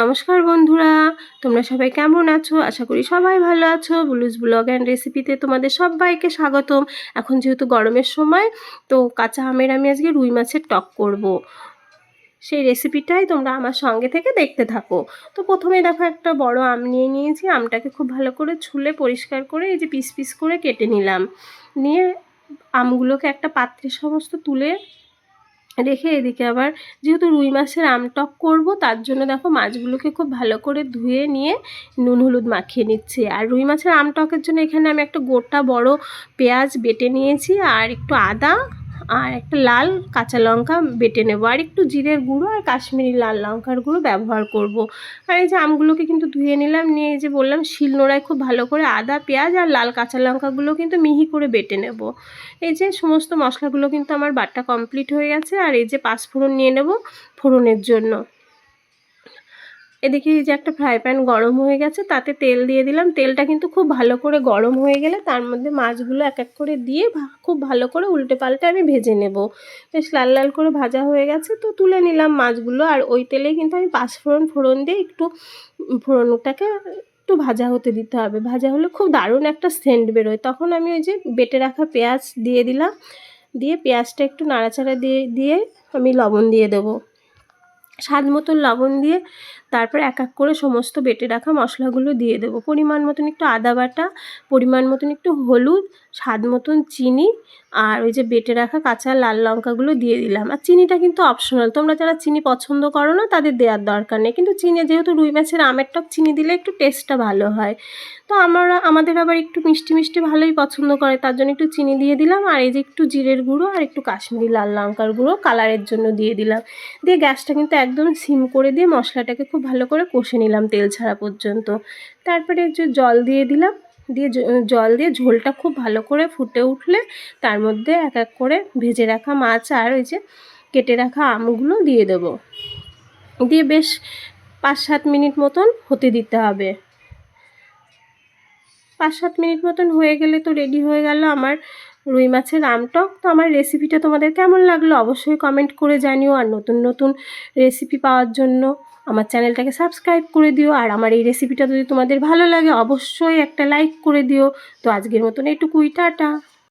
নমস্কার বন্ধুরা, তোমরা সবাই কেমন আছো? আশা করি সবাই ভালো আছো। ব্লুজ ব্লগ অ্যান্ড রেসিপিতে তোমাদের সবাইকে স্বাগতম। এখন যেহেতু গরমের সময়, তো কাঁচা আমের আমি আজকে রুই মাছের টক করব। সেই রেসিপিটাই তোমরা আমার সঙ্গে থেকে দেখতে থাকো। তো প্রথমে দেখো একটা বড় আম নিয়ে নিয়েছি। আমটাকে খুব ভালো করে ছুলে পরিষ্কার করে এই যে পিস পিস করে কেটে নিলাম। নিয়ে আমগুলোকে একটা পাত্রে সমস্ত তুলে রেখে এদিকে আবার যেহেতু রুই মাছের আমটক করব, তার জন্য দেখো মাছগুলোকে খুব ভালো করে ধুয়ে নিয়ে নুন হলুদ মাখিয়ে নিচ্ছি। আর রুই মাছের আমটকের জন্য এখানে আমি একটা গোটা বড় পেঁয়াজ বেটে নিয়েছি আর একটু আদা আর একটা লাল কাঁচা লঙ্কা বেটে নেব। আর একটু জিরের গুঁড়ো আর কাশ্মীরি লাল লঙ্কার গুঁড়ো ব্যবহার করব। আর এই যে আমগুলোকে কিন্তু ধুয়ে নিলাম, নিয়ে এই যে বললাম শিল নোড়ায় খুব ভালো করে আদা, পেঁয়াজ আর লাল কাঁচা লঙ্কাগুলো কিন্তু মিহি করে বেটে নেব। এই যে সমস্ত মশলাগুলো কিন্তু আমার বাটটা কমপ্লিট হয়ে গেছে। আর এই যে পাঁচ পাঁচফোড়ন নিয়ে নেব ফোড়নের জন্য। এদিকে যে একটা ফ্রাই প্যান গরম হয়ে গেছে, তাতে তেল দিয়ে দিলাম। তেলটা কিন্তু খুব ভালো করে গরম হয়ে গেলে তার মধ্যে মাছগুলো এক এক করে দিয়ে খুব ভালো করে উল্টে পাল্টে আমি ভেজে নেব। বেশ লাল লাল করে ভাজা হয়ে গেছে, তো তুলে নিলাম মাছগুলো। আর ওই তেলে কিন্তু আমি পাঁচফোড়ন ফোড়ন দিয়ে একটু ফোড়নটাকে একটু ভাজা হতে দিতে হবে। ভাজা হলে খুব দারুণ একটা সেন্ট বেরোয়। তখন আমি ওই যে বেটে রাখা পেঁয়াজ দিয়ে দিলাম। দিয়ে পেঁয়াজটা একটু নাড়াচাড়া দিয়ে দিয়ে আমি লবণ দিয়ে দেবো। স্বাদ মতন লবণ দিয়ে তারপর এক এক করে সমস্ত বেটে রাখা মশলাগুলো দিয়ে দেবো। পরিমাণ মতন একটু আদা বাটা, পরিমাণ মতন একটু হলুদ, স্বাদ মতন চিনি আর ওই যে বেটে রাখা কাঁচা লাল লঙ্কাগুলো দিয়ে দিলাম। আর চিনিটা কিন্তু অপশনাল তোমরা যারা চিনি পছন্দ করো না, তাদের দেওয়ার দরকার নেই। কিন্তু চিনি যেহেতু রুই মাছের আমের টক, চিনি দিলে একটু টেস্টটা ভালো হয়। তো আমরা, আমাদের আবার একটু মিষ্টি মিষ্টি ভালোই পছন্দ করে, তার জন্য একটু চিনি দিয়ে দিলাম। আর এই যে একটু জিরের গুঁড়ো আর একটু কাশ্মীরি লাল লঙ্কার গুঁড়ো কালারের জন্য দিয়ে দিলাম। দিয়ে গ্যাসটা কিন্তু একদম সিম করে দিয়ে মশলাটাকে খুব ভালো করে কষে নিলাম তেল ছাড়া পর্যন্ত। তারপরে যে জল দিয়ে দিলাম। দিয়ে জল দিয়ে ঝোলটা খুব ভালো করে ফুটে উঠলে তার মধ্যে এক এক করে ভেজে রাখা মাছ আর ওই যে কেটে রাখা আমগুলো দিয়ে দেবো। দিয়ে বেশ পাঁচ সাত মিনিট মতন হতে দিতে হবে। পাঁচ সাত মিনিট মতন হয়ে গেলে তো রেডি হয়ে গেল আমার রুই মাছের আমটক তো আমার রেসিপিটা তোমাদের কেমন লাগল অবশ্যই কমেন্ট করে জানিও আর নতুন নতুন রেসিপি পাওয়ার জন্য। আমার চ্যানেলটাকে সাবস্ক্রাইব করে দিও। আর আমার এই রেসিপিটা যদি তোমাদের ভালো লাগে, অবশ্যই একটা লাইক করে দিও। তো আজকের মতন এটুকুই, টাটা।